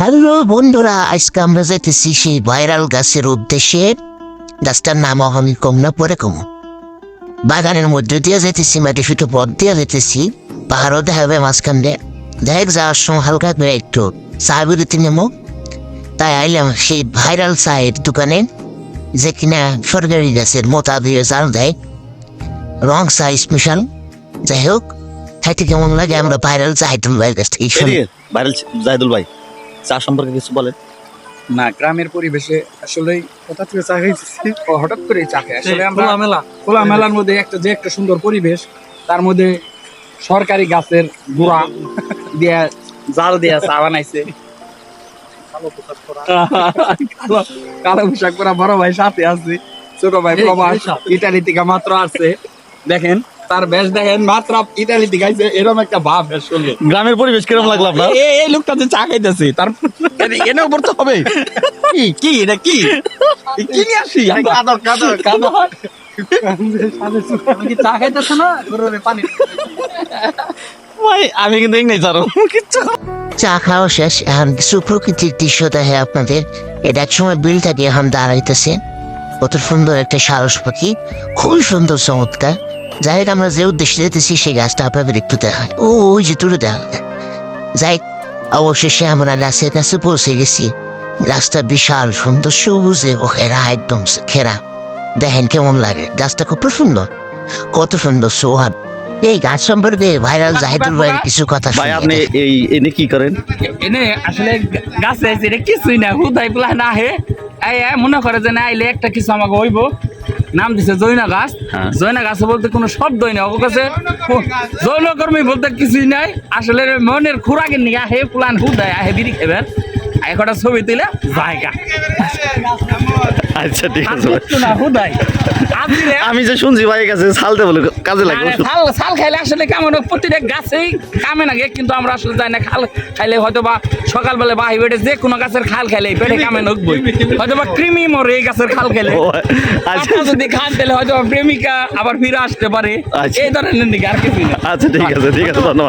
Hello বন্ধুরা, আজকে আমরা যেতেছি সেই ভাইরাল গাছের উদ্দেশ্যে। গাছটার নাম আমি কম না পরে কম। বাগানের মধ্যে দিয়ে যেতেছি, মাটি ফিটে পথ দিয়ে যেতেছি। পাহাড়ও দেখা দেখাবে মাঝখান। দিয়ে দেখ, যাওয়ার সময় হালকা করে একটু চা বিরতি নেব। তাই আইলাম সেই ভাইরাল চায়ের দোকানে, যে কিনা সরকারি গাছের মোতা দিয়ে চাল দেয়। রং চা স্পেশাল যাই হোক, খাইতে কেমন লাগে আমরা ভাইরাল চা হাইতুল ভাইয়ের কাছ থেকে ভাইরাল ভাই। চা সম্পর্কে কিছু বলেন। না গ্রামের পরিবেশে আসলে কোথা থেকে চা খাইতেছি। ও হঠাৎ করে চা খাই। আসলে খোলামেলা। খোলা মেলার মধ্যে একটা যে একটা সুন্দর পরিবেশ তার মধ্যে সরকারি গাছের গোড়া দিয়ে জাল দিয়ে চা বানাইছে। কালো- পোশাক পরা। বড় ভাই সাথে আছে। ছোট ভাই প্রবাস। ইটালি থেকে মাত্র আসছে। দেখেন তার বেশ দেখেন মাত্র ইটালি থেকে আইছে এরকম একটা ভাব আসলে গ্রামের পরিবেশ কীরকম লাগল আপনার? এই লোকটা যে চা খাইতেছে তার এনে- উপর তো হবে। কি কি এটা কি? কি নিয়ে আসি? কাদর কাদর কাদর আমি চা খাইতেছ না? পানি। ভাই আমি কিন্তু জানো কিচ্ছু চা খাওয়া শেষ এখন কিছু প্রকৃতির দৃশ্য দেখে আপনাদের এটা সময় বিলটা দিয়ে এখন দাঁড়াইতেছে। কত সুন্দর একটা সারস পাখি। খুবই সুন্দর চমৎকার। যাই হোক আমরা যে উদ্দেশ্যে যেতেছি সেই গাছটা আপনাদের একটু দেখায় ও ওই যে দূরে দেখা যাই হোক, অবশেষে আমরা গাছের কাছে পৌঁছে গেছি। গাছটা বিশাল সুন্দর সবুজে ও ঘেরা একদম ঘেরা। দেখেন কেমন লাগে গাছটা খুব সুন্দর। কত সুন্দর সোহান এই গাছ সম্পর্কে ভাইরাল জাহিদুল ভাইয়ের কিছু কথা ভাই আপনি এই এনে কি করেন? এনে আসলে গাছে এটা কিছুই না হুদাই প্লান না হে। এই মনে করে যে না আইলে একটা কিছু আমাকে হইব। নাম দিছে জৈনা গাছ। হ্যাঁ। জৈনা গাছ বলতে কোনো শব্দই নেই ওর কাছে জৈনকর্মী বলতে কিছুই নাই। আসলে মনের খুরাকের নিয়ে আহে প্লান হুদায় আহে বিড়ি খেবেন। একটা ছবি তুলে জায়গা। আচ্ছা ঠিক আছে আমি যে শুনছি ভাই কাছে ছালতে বলে কাজে আরে শাল শাল খাইলে আসলে কেমন প্রতিটা গাছেই কামে না কিন্তু আমরা আসলে যাই না খাল খাইলে হয়তো বা সকালবেলা বাহি বেটে যে কোনো গাছের খাল খাইলে পেটে কামে নকবই। হয়তো বা কৃমি মরে এই গাছের খাল খেলে ও, আচ্ছা। যদি খান তাহলে হয়তো প্রেমিকা আবার ফিরে আসতে পারে। আচ্ছা। এই ধরনের দিকে আর কিছুই আচ্ছা ঠিক আছে ঠিক আছে ধন্যবাদ।